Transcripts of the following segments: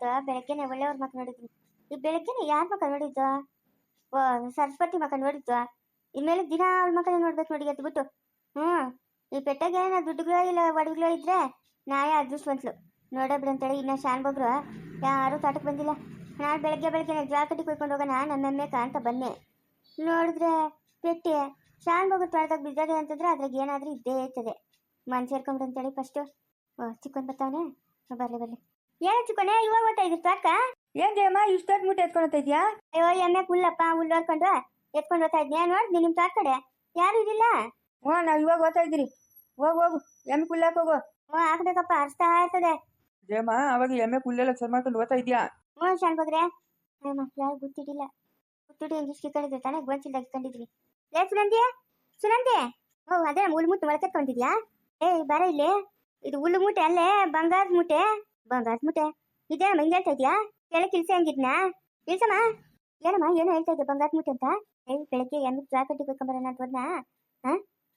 ಇವತ್ತು ಬೆಳಗ್ಗೆನೆ ಒಳ್ಳೆಯವ್ರ ಮಕ್ಕ ನೋಡಿದ್ವಿ. ಈ ಬೆಳಗ್ಗೆನೆ ಯಾರ ಮಕ್ಕ ನೋಡಿದ್ದು? ಓ, ಸರಸ್ವತಿ ಮಕ್ಕ ನೋಡಿದ್ದು ಇನ್ಮೇಲೆ ದಿನ ಅವಳ ಮಕ್ಕಳ ನೋಡ್ಬೇಕು ನೋಡಿ ಎದ್ದು ಬಿಟ್ಟು. ಹ್ಞೂ ಈ ಪೆಟ್ಟಾಗ ಏನೋ ದುಡ್ಡುಗಳೋ ಇಲ್ಲ ಒಡಗಳೋ ಇದ್ರೆ ನಾಳೆ ಅದೃಷ್ಟವಂತಲು ನೋಡಬ್ರಿ ಬಿಡಂತೇಳಿ ಇನ್ನ ಶಾನ್ ಬಗ್ರು ಯಾರು ತೋಟಕ್ಕೆ ಬಂದಿಲ್ಲ. ನಾಳೆ ಬೆಳಗ್ಗೆ ಬೆಳಗ್ಗೆ ಜ್ವಾಳ ಕಟ್ಟಿ ಕುಯ್ಕೊಂಡು ಹೋಗೋಣ, ನಮ್ಮ ನನ್ನೆ ಅಂತ ಬನ್ನೆ. ನೋಡಿದ್ರೆ ಪೆಟ್ಟೆ ಶಾನ್ ಬಗ್ರು ತೊಳೆದಾಗ ಬಿದ್ದದೆ ಅಂತಂದ್ರೆ ಅದ್ರಾಗ ಏನಾದ್ರೂ ಇದ್ದೇ ಇರ್ತದೆ. ಮನ್ ಸೇರ್ಕೊಂಬ್ರಿ ಅಂತೇಳಿ ಫಸ್ಟು ಚಿಕ್ಕನ್ ಬರ್ತಾವನೆ? ಬರ್ಲಿ ಬರ್ಲಿ ಏನು ಚಿಕ್ಕನೆ ಇವಾಗ ಓದ್ತಾ ಇದ್ರು ಅಕ್ಕ ಏನ್ ಜಯಮ್ಮ ಇಷ್ಟೊತ್ತು ಮೂಟೆ ಎತ್ಕೊಂಡು ಇದೆಯಾ? ಅಯ್ಯೋ ಎಮ್ಮೆ ಹುಲ್ಲಪ್ಪ ಹುಲ್ಲು ಹೊರ್ಕೊಂಡು ಎತ್ಕೊಂಡು ಹೋಗ್ತಾ ಇದ್ನಿ ನೋಡಿದ್ನಿ ನಿಮ್ಮ ತೋಟ ಕಡೆ. ಯಾರು ಇದಿಲ್ಲ? ಹ್ಞೂ ನಾವು ಇವಾಗ ಓದ್ತಾ ಇದ್ದೀರಿ. ಹೋಗು ಹೋಗು ಎಮ್ಮೆ ಕುಳ್ಳಾಕ್ ಹೋಗು. ಹ್ಞೂ ಹಾಕ್ಬೇಕಪ್ಪ ಅರ್ಸ್ತಾ ಇರ್ತದೆ ಜಯಮ್ಮ ಅವಾಗ ಎಮ್ಮೆ ಕುಲ್ಲೆಲ್ಲ ಸರ್ ಮಾಡ್ಕೊಂಡು ಓದ್ತಾ ಇದೆಯಾ? ಹ್ಞೂ ಶಾನ್ ಬಗ್ರೆ ಅಯ್ಯಮ್ಮ ಯಾರು ಗೊತ್ತಿಡಿಲ್ಲ ಗೊತ್ತಿಡಿ ಇಂಗ್ಲೀಷ್ ಕಿತ್ಕೊಂಡಿದ್ರು ತಾನೇ ಗೋಂಚಿಲ್ದಾಗ ಇಟ್ಕೊಂಡಿದ್ವಿ ಏ ಸುನಂದಿ ಸುನಂದಿ. ಓ ಅದೇ ಹುಲ್ಲು ಮುಟ್ಟು ಮೊಳಕೆತ್ಕೊಂಡಿದ್ಯಾ? ಏಯ್ ಬರ ಇಲ್ಲಿ. ಇದು ಹುಲ್ಲು ಮೂಟೆ ಅಲ್ಲೇ ಬಂಗಾರದ ಮೂಟೆ ಬಂಗಾರದ ಮುಟೆ ಇದೇನಮ್ಮ, ಹಿಂಗೆ ಹೇಳ್ತಾ ಇದೆಯಾ ಕೆಳಗೆ ಇಲ್ಸೆ ಹಂಗಿದ್ನಾ? ಇಲ್ಸಮ್ಮ ಏನಮ್ಮ, ಏನೋ ಹೇಳ್ತಾ ಇದ್ದೆ ಬಂಗಾರದ ಮೂಟೆ ಅಂತ? ಹೇಳಿ ಬೆಳಗ್ಗೆ ಎಮ್ಮೆ ಜಾಕಟ್ಟಿ ಕೊಯ್ಕೊಂಬರೋಣ ಅಂತ ಹೋದ್ನಾ?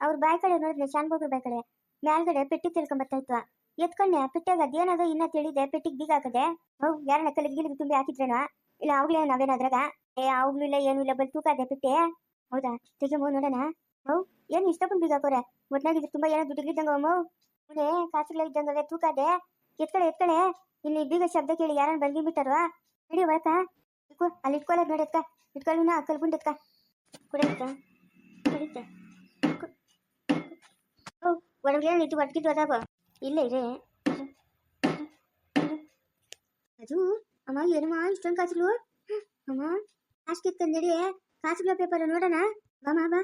ಅವ್ರ ಬಾಯ್ ಕಡೆ ನೋಡಿದ್ರೆ ಶಾನ್ ಬಗ್ರ ಬಾಯ್ ಕಡೆ. ಮೇಲ್ಗಡೆ ಪೆಟ್ಟಿ ತಿಳ್ಕೊಂಬರ್ತಾ ಇತ್ತು. ಎತ್ಕೊಂಡೆ ಪೆಟ್ಟಾಗ ಅದೇನದು ಇನ್ನ ತಿಳಿದೆ, ಪೆಟ್ಟಿಗೆ ಬೀಗ ಹಾಕದೆ? ಹೌ, ಯಾರನ್ನ ಕಲ್ಲಿಗೆ ಗಿಲಿಗೆ ತುಂಬಿ ಹಾಕಿದ್ರೇನೋ? ಇಲ್ಲ, ಅವ್ಗಳೇ ನಾವೇನಾದ್ರಾಗ ಏ ಅವ್ಗಳು ಇಲ್ಲ, ಏನು ಇಲ್ಲ, ಬಲ್ ತೂಕ ಅದೇ ಪೆಟ್ಟೆ. ಹೌದಾ? ತೆಗೆಮೋ ನೋಡೋಣ. ಹೌ, ಏನು ಇಷ್ಟಪಟ್ಟು ಬೀಗ ಹಾಕೋರೆ? ಒಟ್ನಾಗಿದ್ರೆ ತುಂಬಾ ಏನೋ ದುಡ್ಡಿದ್ದಂಗ ಅಮ್ಮೋ ಮುಂದೆ ಇದ್ದಂಗವೆ, ತೂಕ ಅದೇ ಎತ್ಕಳೆ ಎತ್ಕಳೆ. ಇಲ್ಲಿ ಬೀಗ ಶಬ್ದ ಕೇಳಿ ಯಾರನ್ನ ಬಂದಿ ಬಿಟ್ಟಾರವಾ ನಡಿ ಒಳಕ. ಇಕ್ಕು, ಅಲ್ಲಿ ಇಟ್ಕೊಳ್ಳೋದು ನೋಡಿ ಎತ್ಕ ಇಟ್ಕೊಳ್ಳಿನ ಕಲ್ ಗುಂಡ್ ಎತ್ಕ ಕುಡಿಯುತ್ತ ಕುಡಿಯುತ್ತ ಓ, ಒಳಗೆ ಇದು ಒಟ್ಕಿದ್ದು ಅದಾವ ಇಲ್ಲ ಇದೆ. ಅದು, ಅಮ್ಮ, ಏನಮ್ಮ, ಇಷ್ಟೊಂದು ಕಾಸುಗಳು ಅಮ್ಮ ಕಾಸು ತಂದೇಳಿ ಕಾಸುಗಳ ಪೇಪರ್ ನೋಡೋಣ. ಬಾಮ ಬಾ.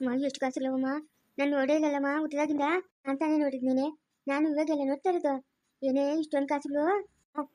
ಅಮ್ಮ, ಎಷ್ಟು ಕಾಸುಗಳವಮ್ಮ ನಾನು ನೋಡೇನಲ್ಲಮ್ಮ ಹುಟ್ಟಿದಾಗಿಂದ. ಅಂತಾನೆ ನೋಡಿದ್ನೇನೆ ನಾನು ಇವಾಗೆಲ್ಲ ನೋಡ್ತಾ ಇರೋದು. ಏನೇ ಇಷ್ಟೊಂದು ಕಾಸುಗಳು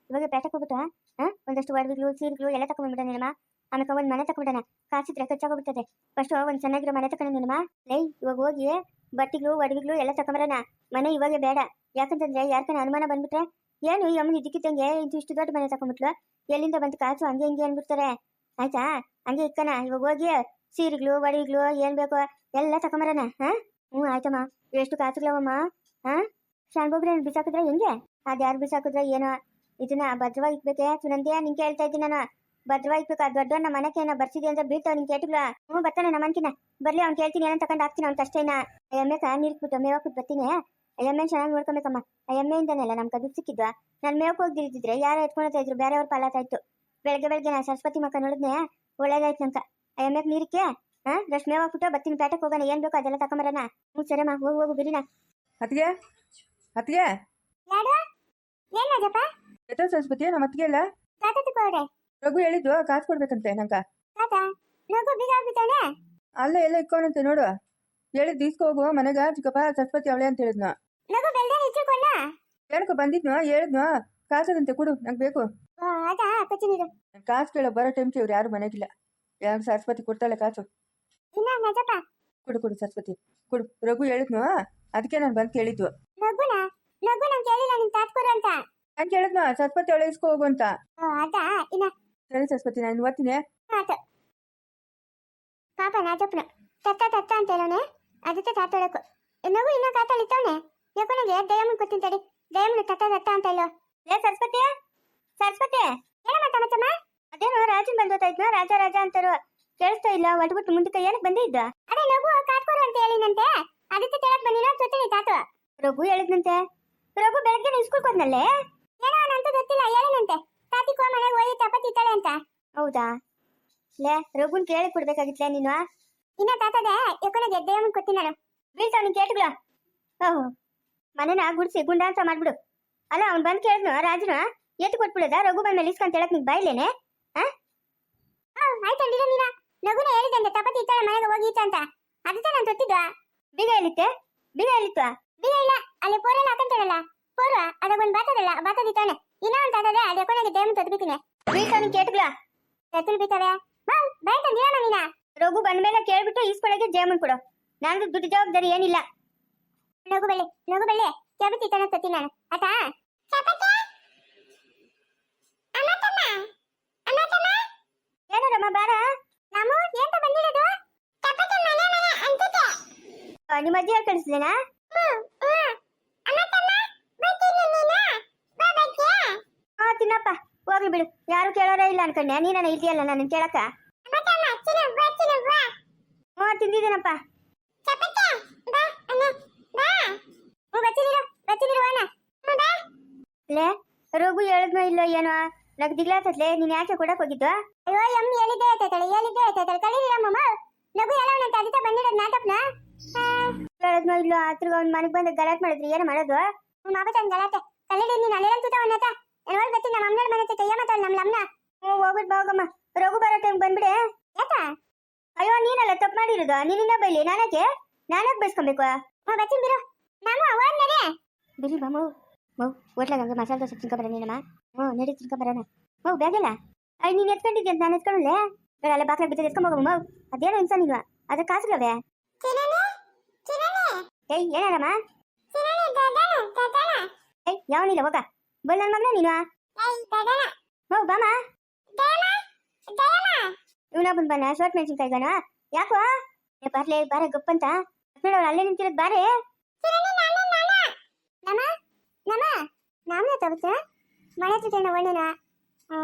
ಇವಾಗ ಪೇಟೆಗೆ ಹೋಗ್ಬಿಟ್ಟ. ಹಾಂ, ಒಂದಷ್ಟು ಒಡವೆಗಳು, ಸೀರೆಗಳು ಎಲ್ಲ ತಗೊಂಡ್ಬಿಡೋಣಮ್ಮ ಆಮೇಲೆ ಒಂದು ಮನೆ ತಗೊಂಡಣ ಕಾಸಿದ್ರೆ ಖರ್ಚಾಗೋಗ್ಬಿಡ್ತದೆ ಫಸ್ಟ್ ಒಂದು ಚೆನ್ನಾಗಿರೋ ಮನೆ ತಗೊಂಡೇನಮ್ಮ ಲೈ, ಇವಾಗ ಹೋಗಿ ಬಟ್ಟೆಗಳು, ಒಡವೆಗಳು ಎಲ್ಲ ತಗೊಂಬರೋಣ ಮನೆ ಇವಾಗೆ ಬೇಡ. ಯಾಕಂತಂದ್ರೆ ಯಾರ್ಕನ ಅನುಮಾನ ಬಂದ್ಬಿಟ್ರೆ, ಏನು ಈ ಅಮ್ಮನ ಇದಕ್ಕಿದ್ದಂಗೆ ಇದು ಇಷ್ಟು ದೊಡ್ಡ ಮನೆ ತಗೊಂಡ್ಬಿಟ್ಲು ಎಲ್ಲಿಂದ ಬಂತು ಕಾಸು ಹಂಗೆ ಹಿಂಗೆ ಅಂದ್ಬಿಡ್ತಾರೆ. ಆಯ್ತಾ? ಹಂಗೆ ಇಕ್ಕನ. ಇವಾಗ ಹೋಗಿ ಸೀರೆಗಳು, ಒಡವೆಗಳು ಏನ್ ಬೇಕೋ ಎಲ್ಲ ತಗೊಂಬರೋಣ ಹಾ? ಹ್ಞೂ ಆಯ್ತಮ್ಮ. ಎಷ್ಟು ಕಾಸುಗಳವಮ್ಮ? ಹಾ? ಶಾನ್ಬೋಗ್ರೆ ಬಿಸಾಕಿದ್ರೆ ಹೆಂಗೆ? ಅದು ಯಾರು ಬಿಸಾಕಿದ್ರೆ ಏನೋ ಇದನ್ನ ಭದ್ರವಾಗಿ ಇಕ್ಬೇಕೆ ಸುನಂದಿಯ ನಿಂಗೆ ಹೇಳ್ತಾ ಇದ್ದೀನಿ ನಾನು. ಭದ್ರವಾಗಿ ಇಕ್ಬೇಕು ಆ ದೊಡ್ಡ ನಮ್ಮ ಮನೆಗೆ ಏನೋ ಬರ್ಸಿದೆ ಅಂತ ಬೀಳ್ತಾವ ನಿಂಗೆ ಕೇಟಿಲ್ಲ ಹ್ಞೂ ಬರ್ತಾನೆ ನಮ್ಮ ಅನ್ಕಿನ. ಬರ್ಲಿ ಅವ್ನು ಕೇಳ್ತೀನಿ ಏನೋ ತಗೊಂಡು ಹಾಕ್ತೀನಿ ಅವ್ನು ಕಷ್ಟೇನ ಕ ನೀರ್ಬಿಟ್ಟು ಮೇವ ಹಾಕ್ಬಿಟ್ಟು ಬರ್ತೀನಿ ಎಮ್ಮೆ ಚೆನ್ನಾಗಿ ನೋಡ್ಕೊಬೇಕಮ್ಮ. ಆ ಎಮ್ಮೆಯಿಂದನೆಲ್ಲ ನಮ್ ಅದು ಸಿಕ್ಕಿದ್ವ. ನಾನು ಮೇವಕ್ಕೆ ಹೋಗ್ದಿರಿದ್ರೆ ಯಾರೋ ಎತ್ಕೊಳ್ತಾ ಇದ್ರು ಬೇರೆಯವ್ರ ಪಾಲಾತಾಯ್ತು. ಬೆಳಗ್ಗೆ ಬೆಳಗ್ಗೆ ನಾ ಸರಸ್ವತಿ ಮಕ್ಕ ನೋಡಿದ್ನೆ ಒಳ್ಳೇದಾಯ್ತು ನಂಕ. ಆ ನೀರಿಕೆ ಹಾ ರಶ್ ಮೇವ ಹಾಕ್ಬಿಟ್ಟು ಬರ್ತೀನಿ ಪೇಟಕ್ ಹೋಗೋಣ ಏನ್ ಬೇಕು ಅದೆಲ್ಲ ತಗೊಂಬರೋಣ ಹ್ಞೂ ಸರಮ್ಮ ಹೋಗಿ ಹೋಗು ಬಿರಿನ ಅತ್ತಿಗೆ ಅತ್ತಿಗೆ ಯಾರು ಏನಪ್ಪ ಎತ್ತ ಸರಸ್ವತಿ ನಮ್ಮ ಅತ್ತಿಗೆ ಅಲ್ಲ ತಾತ ತಗೋಡೆ ರಘು ಹೇಳಿದ್ದು ಕಾಸು ಕೊಡ್ಬೇಕಂತೆ ನಂಗ. ತಾತ ನಗು ಬೀಗ ಆಗ್ಬಿಟ್ಟಾಳೆ ಅಲ್ಲ ಎಲ್ಲ ಇಕ್ಕೋಣಂತೆ ನೋಡು. ಹೇಳಿದ್ ಹೋಗು ಮನೆಗ ಚಿಕ್ಕಪ್ಪ ಸರಸ್ವತಿ ಅವಳೆ ಅಂತ ಹೇಳಿದ್ನು. ರಘು ಬೆಳ್ದೆ ಇಚ್ಚಿಕೊಂಡ ಏನಕ್ಕ ಬಂದಿದ್ನು ಹೇಳಿದ್ನು ಕಾಸದಂತೆ ಕೊಡು ನಂಗೆ ಬೇಕು. ನನ್ ಕಾಸು ಕೇಳೋ ಬರೋ ಟೈಮ್ಗೆ ಇವ್ರು ಯಾರು ಮನೆಗಿಲ್ಲ. ಯಾರು ಸರಸ್ವತಿ ಕೊಡ್ತಾಳೆ ಕಾಸು? ಇಲ್ಲ ನಜಪ್ಪ ಕೊಡು ಕೊಡು ಸರಸ್ವತಿ. ಕೊಡು ರಘು ಹೇಳಿದ್ನು ಅದಕ್ಕೆ ನಾನು ಬಂದು ಕೇಳಿದ್ದು. ನಗುನ ನಗು ನಾನು ಕೇಳಿಲ್ಲ ನಿನ್ ತಾತ್ಕೂರು ಅಂತ. ನಾನು ಕೇಳಿದ್ನು? ಸರಸ್ವತಿ ಒಳಗೆ ಇಸ್ಕೊ ಹೋಗು ಅಂತ. ಓ ಅದಾ? ಇನ್ನ ಸರಿ ಸರಸ್ವತಿ ನಾನು ಓದ್ತೀನಿ. ಆತ ಪಾಪ ನಾಜಪ್ಪನ ತತ್ತ ತತ್ತ ಅಂತ ಹೇಳೋನೆ ಅದಕ್ಕೆ ತಾತೊಳಕು ನಗು ಇನ್ನೂ ಕಾತಳಿತವನೆ ಯಾಕೋ ನಂಗೆ ದಯಮನ್ ಕೊಡ್ತೀನಿ ತಡಿ. ದಯಮನ್ ತತ್ತ ತತ್ತ ಅಂತ ಹೇಳೋ. ಏ ಸರಸ್ವತಿ? ಸರಸ್ವತಿ? ಏನಮ್ಮ ತಮ್ಮತ್ತಮ್ಮ ಅದೇನೋ ರಾಜನ್ ಇದ್ನ? ರಾಜ ರಾಜ ಅಂತಾರೋ ಕೇಳಿಸ್ತಾ ಇಲ್ಲ. ಒಟ್ಬಿಟ್ಟು ಮುಂದಕ್ಕೆ ಏನಕ್ಕೆ ಬಂದೇ ಇದ್ದ ಅದೇ ನಗು ಕಾತ್ಕೊರು ಅಂತ ಹೇಳಿನಂತೆ ಅದಕ್ಕೆ ಕೇಳಕ್ ಬಂದಿರೋ ಜೊತೆ ತಾತ. ರಘು ಹೇಳಿದ್ನಂತೆ. ರಘು ಬೆಳಗ್ಗೆ ಸ್ಕೂಲ್ ಹೋದ್ನಲ್ಲೇ ಏನೋ ನಂತ ಗೊತ್ತಿಲ್ಲ ಹೇಳಿನಂತೆ? ತಾತಿ ಕೋ ಮನೆಗೆ ಹೋಗಿ ಚಪಾತಿ ಇತ್ತಾಳೆ ಅಂತ. ಹೌದಾ? ಲೇ ರಘುನ್ ಕೇಳಿ ಕೊಡ್ಬೇಕಾಗಿತ್ತ ನೀನು ಇನ್ನ ತಾತದೆ ಯಾಕೋ ಗೆದ್ದೆ ಮುಂದ್ ಕೊತ್ತೀನಿ ನಾನು ನಿನ್ ಕೇಟ್ಗಳ ಓಹೋ ಮನೆನ ಗುಡ್ಸಿ ಗುಂಡಾಂತ ಮಾಡ್ಬಿಡು. ಅಲ್ಲ ಅವ್ನು ಬಂದ್ ಕೇಳಿದ್ನು ರಾಜನ ಎತ್ತು ಕೊಟ್ಬಿಡದ? ರಘು ಬಂದ ಮೇಲೆ ಇಸ್ಕೊಂತ ಹೇಳಕ್ ನಿಂಗೆ ಬಾಯ್ಲೇನೆ? ಆಯ್ತಂಡಿರ ನೀನ. ರಘುನ ಹೇಳಿದಂತೆ ತಪತಿ ಇತ್ತಾಳೆ ಮನೆಗೆ ಹೋಗಿ ಈತ ಅಂತ. ಅದಕ್ಕೆ ನಾನು ತೊತ್ತಿದ್ವಾ ಬೀಗ ಹೇಳಿತ್ತೆ ಬೀಗ ಹೇಳಿತ್ವಾ ಬೀಗ ಇಲ್ಲ ಅಲ್ಲಿ ಪೋರೆಲ್ಲ ಹಾಕಂತಾರಲ್ಲ ಪೋರ ಅದಾಗ ಒಂದ್ ಬಾತದಲ್ಲ ಬಾತದಿತ್ತಾನೆ ಇನ್ನೂ ಒಂದ್ ತಾತದೆ ಅದು ಯಾಕೋನಾಗೆ ದೇವನ್ ತದ್ಬಿಟ್ಟಿನಿ ಬೀಳ್ತಾವ ನಿನ್ ಕೇಟ್ಗಳ ಎತ್ತಲ್ ಬೀತಾವೆ ಬಾಯ್ ತಂದಿರಮ್ಮ ನೀನ ರಘು ಬಂದ್ಮೇಲೆ ಕೇಳ್ಬಿಟ್ಟು ಈಸ್ಕೊಳಗೆ ಜೇಮನ್ ಕೊಡು. ನಂದು ದುಡ್ಡು ಜವಾಬ್ದಾರಿ ಏನಿಲ್ಲ. ನಗು ಬೆಳ್ಳಿ ನಗು ಬೆಳ್ಳಿ ಚಪಾತಿ ತನ ತತ್ತಿ ನಾನು. ಆತಾ ಏನರಮ್ಮ ಬಾರ? ನಾವು ಏಂತ ಬಂದಿರೋದು ನಿಮ್ಮ ಅಜ್ಜಿ ಹೇಳಿ ಹೋಗ್ಲಿ ಬಿಡು. ಯಾರು ಕೇಳೋರೇ ಇಲ್ಲ ಅನ್ಕೊಂಡೆ. ನೀನ ಇದೆಯಲ್ಲ ನನ್ನ ಕೇಳಕ ತಿಂದಿದ್ದೀನಪ್ಪ. ಲೇ ಹೇಳಿದ್ನೋ ಇಲ್ಲೋ ಏನೋ? ನಗ್ ದಿಗ್ಲಾತತ್ಲೆ ನೀನ್ ಯಾಕೆ ಕೊಡಕ್ ಹೋಗಿದ್ದು ಅಯ್ಯೋ ಯಮ್ಮ ಹೇಳಿದ್ದೆ ಆಯ್ತಾಳೆ ಹೇಳಿದ್ದೆ ಆಯ್ತಾಳೆ ಕಳೀರಿ ಅಮ್ಮಮ್ಮ ನಗು ಎಲ್ಲ ಅವನಂತ, ಅದಕ್ಕೆ ಬಂದಿರೋದು ನಾಟಕನ? ಹೇಳದ್ನೋ ಇಲ್ಲೋ ಹತ್ರ ಅವ್ನ ಮನೆಗ್ ಬಂದ ಗಲಾಟ್ ಮಾಡಿದ್ರಿ, ಏನು ಮಾಡೋದು? ಮಾಬತ್ತನ್ ಗಲಾಟೆ. ಕಳೀರಿ, ನೀನು ಅಲ್ಲೇನ್ ತೂತ ಅವನತ ಏನೋ ಗೊತ್ತಿ ನಮ್ಮ ಅಮ್ಮನ ಮನೆ ನಮ್ಮ ಲಮ್ನ ಹ್ಞೂ ಹೋಗ್ಬಿಟ್ಟು ಹೋಗಮ್ಮ. ರಘು ಬರೋ ಟೈಮ್ ಬಂದ್ಬಿಡೆ. ಯಾಕ? ಅಯ್ಯೋ ನೀನಲ್ಲ ತಪ್ಪು ಮಾಡಿರೋದು. ನೀನಿನ್ನ ಬೈಲಿ. ನಾನಕ್ಕೆ? ನಾನಕ್ಕೆ ಬೈಸ್ಕೊಬೇಕು? ಹ್ಞೂ ಬಚ್ಚಿನ್ ಬಿರು ನಮ್ಮ ಹೋದ್ ನಡಿ. ಬಿರಿ ಬಾ ಮೌ ಹೋಟ್ಲಾಗ ಹಂಗೆ ಮಸಾಲೆ ದೋಸೆ ತಿನ್ಕೊ ಬರೋಣ ನೀನಮ್ಮ. ಹ್ಞೂ ನಡಿ ತಿನ್ಕೊ ಬರೋಣ. ಮೌ ಬ್ಯಾಗಿಲ್ಲ ಅಯ್ಯ ನೀನು ಎತ್ಕೊಂಡಿದ್ದೆ ಅಂತ ನಾನು ಎತ್ಕೊಳ್ಳೆ ಬೇಡ ಅಲ್ಲ ಬಾಕ್ಲಾಗ ಬಿದ್ದು ಎತ್ಕೊಂಡ್ ಹೋಗಮ್ಮ ಮೌ ಅದೇನೋ ಇನ್ಸ ನೀನು ಅದ್ರ ಕಾಸುಗಳವೆ? ಏಯ್ ಏನಾರಮ್ಮ? ಏಯ್ ಯಾವನಿಲ್ಲ ಹೋಗ. ಬಲ್ ನನ್ನ ಮಗನ ನೀನು ಮೌ ಬಾಮ. ದಯಮ ದಯಮ ಇವನ ಬಂದ್ ಬನ್ನ ಶೋರ್ಟ್ ಮೆಣಸಿನ್ಕಾಯಿ ಗಣ ಯಾಕೋ ಬರ್ಲೆ ಬಾರೆ ಗಪ್ಪಂತ ನೋಡೋಳು ಅಲ್ಲೇ ನಿಂತಿರೋದು ಬಾರೆ. ನಾಮನೆ ತಗೋತ ಮನೆ ಹತ್ರ ಒಳ್ಳೆನ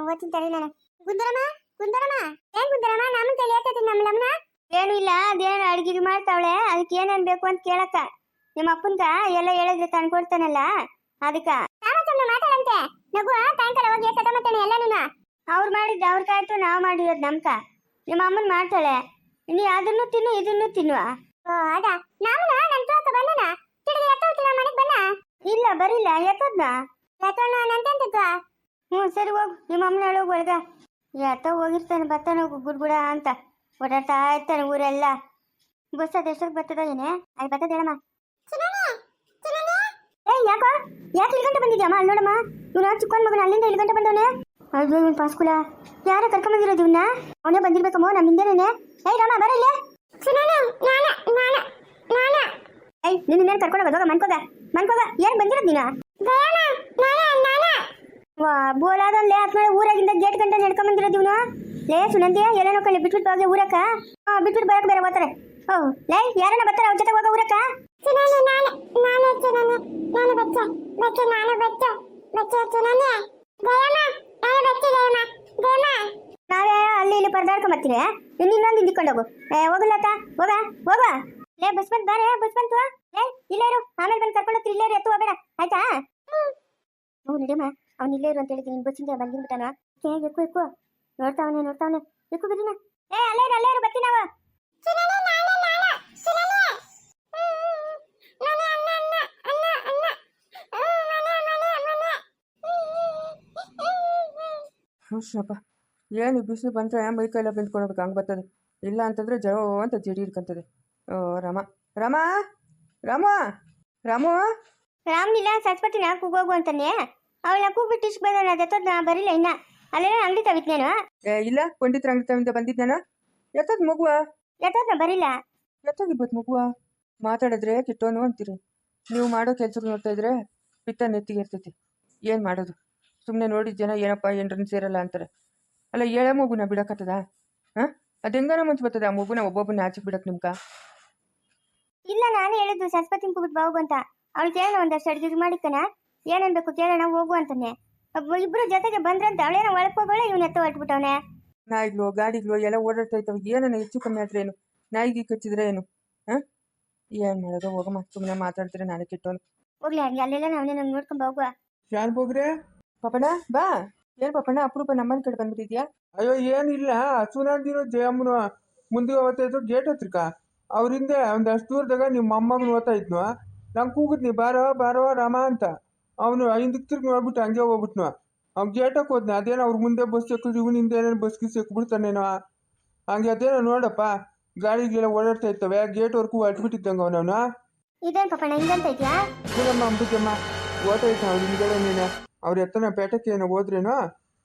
ಓದ್ತೀನಿ ತಡಿ ನಾನು. ಗುಂದರಮ್ಮ ಗುಂದರಮ್ಮ. ಏನ್ ಗುಂದರಮ್ಮ? ನಾಮನ್ ತಲೆ ಹೇಳ್ತೈತಿ ನಮ್ಮ ಲಮ್ಮನ ಏನು ಇಲ್ಲ ಅದೇನು ಅಡ್ಗಿಗೆ ಮಾಡ್ತಾವಳೆ. ಅದಕ್ಕೆ ಏನೇನ್ ಬೇಕು ಅಂತ ಕೇಳಕ್ಕ. ನಿಮ್ಮ ಅಪ್ಪನ್ಗ ಎಲ್ಲ ಹೇಳಿದ್ರೆ ತಂದು ಕೊಡ್ತಾನಲ್ಲ ಅದಕ್ಕ. ನಗು ಸಾಯಂಕಾಲ ಹೋಗಿ ತಮ್ಮತ್ತೇನೆ ಎಲ್ಲ ನೀನು? ಅವ್ರು ಮಾಡಿದ್ದು ಅವ್ರ ಕಾಯ್ತು ನಾವು ಮಾಡಿರೋದು ನಮ್ಕ. ನಿಮ್ಮ ಅಮ್ಮನ್ ಮಾಡ್ತಾಳೆ. ನೀ ಅದನ್ನು ತಿನ್ನು ಇದನ್ನು ತಿನ್ನುವ. ಓ ಅದ ನಾನು ನನ್ ತೋಕ ಬಂದನ? ತಿರುಗಿ ಎತ್ತ ಹೋಗ್ತೀನಿ ನಮ್ಮ ಮನೆಗೆ ಬನ್ನ ಇಲ್ಲ ಬರಿಲ್ಲ. ಎತ್ತದ್ನ? ಎತ್ತೋಣ ನಂತೆಂತಿದ್ವ ಹ್ಞೂ ಸರಿ ಹೋಗು. ನಿಮ್ಮ ಅಮ್ಮನ ಹೇಳೋಗಿ ಒಳಗ. ಎತ್ತ ಹೋಗಿರ್ತಾನೆ ಬರ್ತಾನೆ ಹೋಗು ಗುಡ್ಗುಡ ಅಂತ. ಓಡಾಡ್ತಾ ಇರ್ತಾನೆ ಊರೆಲ್ಲ. ಬಸ್ ಅದು ಎಷ್ಟೊತ್ತು ಬರ್ತದ ಏನೇ? ಅಲ್ಲಿ ಬರ್ತದ ಯಾಕೋ? ಯಾಕೆ ಇಲ್ಲಿ ಗಂಟೆ ಬಂದಿದ್ಯಮ್ಮ ಅಲ್ಲಿ ನೋಡಮ್ಮ. ಇವನ ಚಿಕ್ಕವನ್ ಮಗನ ಅಲ್ಲಿಂದ ಇಲ್ಲಿ ಗಂಟೆ ಬಂದವನೆ. ಅಯ್ಯೋ ಇವನ್ ಪಾಸ್ಕುಲ. ಯಾರ ಕರ್ಕೊಂಬಂದಿರೋದು ಇವನ್ನ ಅವನೇ ಬಂದಿರ್ಬೇಕಮ್ಮ ನಮ್ಮ ಹಿಂದೆನೇ ಏಯ್ ರಾಮ ನಾನ ನಾನ ನಾನ. ಏಯ್ ನಿನ್ನ ಇನ್ನೇನು ಕರ್ಕೊಂಡು ಹೋಗೋದು? ಮನ್ಕೋಗ ಮನ್ಕೋಗ ಏನ್ ಬಂದಿರೋದು ನೀನು? ನಾನ ನಾನ. ವಾ ಬೋಲಾದೊಂದು ಆದ್ಮೇಲೆ ಊರಾಗಿಂದ ಗೇಟ್ ಗಂಟೆ ನಡ್ಕೊಂಡ್ ಬಂದಿರೋದು ಇವನು. ಲೇ ಸುನಂತಿಯ ಎಲ್ಲೇನೋ ಬಿಟ್ ಬಿಟ್ಬಿಟ್ಟು ಹೋಗಿ ಊರಕ್ಕ. ಬಿಟ್ಬಿಟ್ಟು ಬರಕ್ ಬೇರೆ ಹೋಗ್ತಾರೆ ಓ ಲೇ ಯಾರನ್ನ ಬರ್ತಾರೆ ಅವ್ರ ಜೊತೆ ಹೋಗೋ ಊರಕ್ಕ? ಚಿರನೆ ನಾನ ನಾನ ಚಿರನೆ ನಾನು ಬಚ್ಚ ಬಚ್ಚ ನಾನು ಬಚ್ಚ ಬಚ್ಚ ಚಿರನೆ ಜಯಮ್ಮ ನಾನು ಬಚ್ಚ ಜಯಮ್ಮ ಜಯಮ್ಮ. ನಾವೇ ಅಲ್ಲಿ ಇಲ್ಲಿ ಪರದಾಡ್ಕೊಂಡ್ ಬರ್ತೀವಿ ಇನ್ನು ಇನ್ನೊಂದು ಹಿಂದಿಕೊಂಡು ಹೋಗು. ಏ ಹೋಗಲ್ಲತ್ತ ಹೋಗ ಹೋಗ. ಲೇ ಬಸ್ ಬಂತ್ ಬಾರೆ ಬಸ್ ಬಂತು ಲೇ ಇಲ್ಲೇ ಇರು ಆಮೇಲೆ ಬಂದು ಕರ್ಕೊಂಡು ಹೋಗ್ತೀನಿ ಇಲ್ಲೇ ಇರು ಎತ್ತು ಹೋಗಬೇಡ ಆಯ್ತಾ? ಹ್ಞೂ ನಡಿಯಮ್ಮ ಅವ್ನು ಇಲ್ಲೇ ಇರು ಅಂತ ಹೇಳಿದ್ದೀನಿ ನಿನ್ನ ಬಸ್ಸಿಂದ ಬಂದಿರ್ಬಿಟ್ಟಾನ ಏ ಎಕ್ಕು ಎಕ್ಕು. ನೋಡ್ತಾವನೆ ನೋಡ್ತಾವನೆ. ಎಕ್ಕು ಬಿಡಿನ ಏ ಅಲ್ಲೇ ಇರು ಅಲ್ಲೇ ಇರು ಬರ್ತೀನಿ ನಾವು ಚಿರನೆ ನಾನ ನಾನ ಚಿರನೆ ಮನೆ ಅನ್ನ ಅನ್ನ ಅನ್ನ ಅನ್ನ ಮನೆ ಮನೆ ಮನೆ ಹುಷಪ್ಪ ಏನು ಬಿಸಿಲು ಬಂದರೆ ಮೈ ಕೈಲ ಬೆಂದ್ಕೊಳ್ಬೇಕು ಹಂಗೆ ಬರ್ತದೆ. ಇಲ್ಲ ಅಂತಂದರೆ ಜರೋ ಅಂತ ಜಡಿ ಹಿಡ್ಕೊಂತದೆ. ಓ ರಮ. ರಾಮ? ರಾಮ? ರಾಮು? ರಾಮ್ನಿಲ್ಲ ಸರಸ್ವತಿನ ಕೂಗೋಗು ಅಂತಾನೆ? ಅವಳ ಕೂಗ್ಬಿಟ್ಟು ಇಷ್ಟು ಬಂದ ಅದತ್ತದ ನಾ ಬರಿಲ್ಲ ಇನ್ನ. ಅಲ್ಲೇ ಅಂಗಡಿ ತವಿತ್ನೇನು ಏ ಇಲ್ಲ. ಪಂಡಿತರ ಅಂಗಡಿಯಿಂದ ಬಂದಿದ್ದಾನ ಎತ್ತದ ಮಗುವ? ಎತ್ತದ ನಾ ಬರಿಲ್ಲ. ಎತ್ತೋಗಿರ್ಬೋದು ಮಗುವ. ಮಾತಾಡಿದ್ರೆ ಕೆಟ್ಟೋನು ಅಂತೀರಿ. ನೀವು ಮಾಡೋ ಕೆಲಸ ನೋಡ್ತಾ ಇದ್ರೆ ಪಿತ್ತ ನೆತ್ತಿಗೆ ಇರ್ತೈತಿ. ಏನು ಮಾಡೋದು? ಸುಮ್ಮನೆ ನೋಡಿ ಜನ ಏನಪ್ಪ ಏನ್ರನ್ನ ಸೇರಲ್ಲ ಅಂತಾರೆ. ಅಲ್ಲ ಹೇಳ ಮಗುನ ಬಿಡಕತ್ತದ? ಹಾಂ? ಅದು ಹೆಂಗಾರ ಮನ್ಸು ಬರ್ತದೆ? ಆ ಮಗುನ ಒಬ್ಬೊಬ್ಬನ ಆಚೆಗೆ ಬಿಡಕ್ಕೆ ನಿಮ್ಗೆ? ಇಲ್ಲ ನಾನೇ ಹೇಳಿದ್ದು ಸರಸ್ವತಿ ಕೂಗಿದ್ ಬಾವು ಅಂತ. ಅವಳು ಕೇಳೋಣ ಒಂದಷ್ಟು ಅಡುಗೆ ಮಾಡಿಕ್ಕನ? ಏನನ್ಬೇಕು ಕೇಳೋಣ ಹೋಗು ಅಂತಾನೆ. ಅಪ್ಪ ಇಬ್ರು ಜೊತೆಗೆ ಬಂದ್ರಂತ ಅವಳೇನೋ ಒಳಕ್ ಹೋಗೋಳೆ ಇವ್ನ ಎತ್ತ ಹೊರಟ್ಬಿಟ್ಟವನೆ. ನಾಯಿಗಳು ಗಾಡಿಗ್ಳು ಎಲ್ಲ ಓಡಾಡ್ತಾ ಇದ್ದಾವೆ ಏನನ್ನ ಹೆಚ್ಚು ಕಮ್ಮಿ ಆದ್ರೆ ಏನು? ನಾಯಿಗೆ ಕಚ್ಚಿದ್ರೆ ಏನು? ಹಾಂ? ಏನು ಮಾಡೋದು? ಹೋಗಮ್ಮ ಸುಮ್ಮನೆ ಮಾತಾಡ್ತೀರ ನಾಳೆ ಕೆಟ್ಟೋನು ಹೋಗ್ಲಿ ಹಂಗೆ ಅಲ್ಲೆಲ್ಲ ನಾವೇ ನಂಗೆ ನೋಡ್ಕೊಂಡ್ ಹೋಗುವ. ಯಾರು ಬೋಗ್ರೆ? ಪಾಪಣ್ಣ ಬಾ. ಏನು ಪಾಪಣ್ಣ ಅಪರೂಪ ನಮ್ಮನ ಕಡೆ ಬಂದ್ಬಿಟ್ಟಿದ್ಯಾ? ಅಯ್ಯೋ ಏನಿಲ್ಲ. ಸುನಾಂದಿರೋ ಜಯಮ್ಮನ ಮುಂದೆ ಓದ್ತಾ ಇದ್ರು ಗೇಟ್ ಹತ್ರಕ ಅವ್ರ ಹಿಂದೆ ಒಂದಷ್ಟು ದೂರದಾಗ ನಿಮ್ಮ ಮೊಮ್ಮಗನ ಓದ್ತಾ ಇದ್ನು? ನಂಗೆ ಕೂಗಿದ್ನಿ ಬಾರೋ ಬಾರೋ ರಾಮ ಅಂತ. ಅವನು ಹಿಂದಕ್ಕೆ ತಿರ್ಗಿ ನೋಡ್ಬಿಟ್ಟು ಹಂಗೆ ಹೋಗ್ಬಿಟ್ನು? ಅವ್ನು ಗೇಟಕ್ಕೆ ಹೋದ್ನ ಅದೇನೋ ಅವ್ರ ಮುಂದೆ ಬಸ್ ಸಿಕ್ಕಿದ್ರು ಇವನಿಂದ ಹಿಂದೆ ಏನೇನು ಬಸ್ ಗಿಸ್ ಸಿಕ್ಬಿಡ್ತಾನೇನೋ? ಹಂಗೆ ಅದೇನೋ ನೋಡಪ್ಪ. ಗಾಡಿಗೆಲ್ಲ ಓಡಾಡ್ತಾ ಇರ್ತವೆ ಗೇಟ್ವರೆಗೂ ಅಟ್ಬಿಟ್ಟಿದ್ದಂಗೆ ಅವನವನು? ಇದೇನ್ ಪಾಪಣ್ಣ ಅಂತ ಇದೆಯಾ? ಏನಮ್ಮ ಅಂಬಿಕಮ್ಮ ಓಟ ಇತ್ತು ಅವ್ನು ಹಿಂದೆ ನೀನು. ಅವ್ರ ಎತ್ತನ ಪೇಟಕ್ಕೆ ಏನೋ ಹೋದ್ರೇನೋ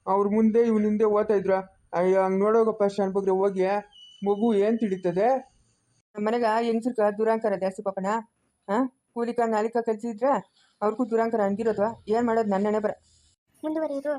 ಅವ್ರ ಮುಂದೆ ಇವ್ನ ಹಿಂದೆ ಓದ್ತಾ ಇದ್ರು. ಅಯ್ಯೋ ಹಂಗೆ ನೋಡೋಗಪ್ಪ ಶಾನ್ಬಗ್ರೆ ಹೋಗಿ. ಮಗು ಏನು ತಿಳಿತದೆ? ನಮ್ಮ ಮನೆಗೆ ಹೆಂಗಸ್ರಕ ದುರಾಂಕಾರ ಜಾಸ್ತಿ ಪಾಪಣ ಹಾಂ? ಕೂಲಿಕ ನಾಲಿಕ ಕಲ್ಸಿದ್ರೆ ಅವ್ರಿಗೂ ದುರಾಂಕಾರ ಹಂಗಿರೋದು. ಏನ್ ಮಾಡೋದು ನನ್ನೇ ಬರ. ಮುಂದುವರಿಯೋದು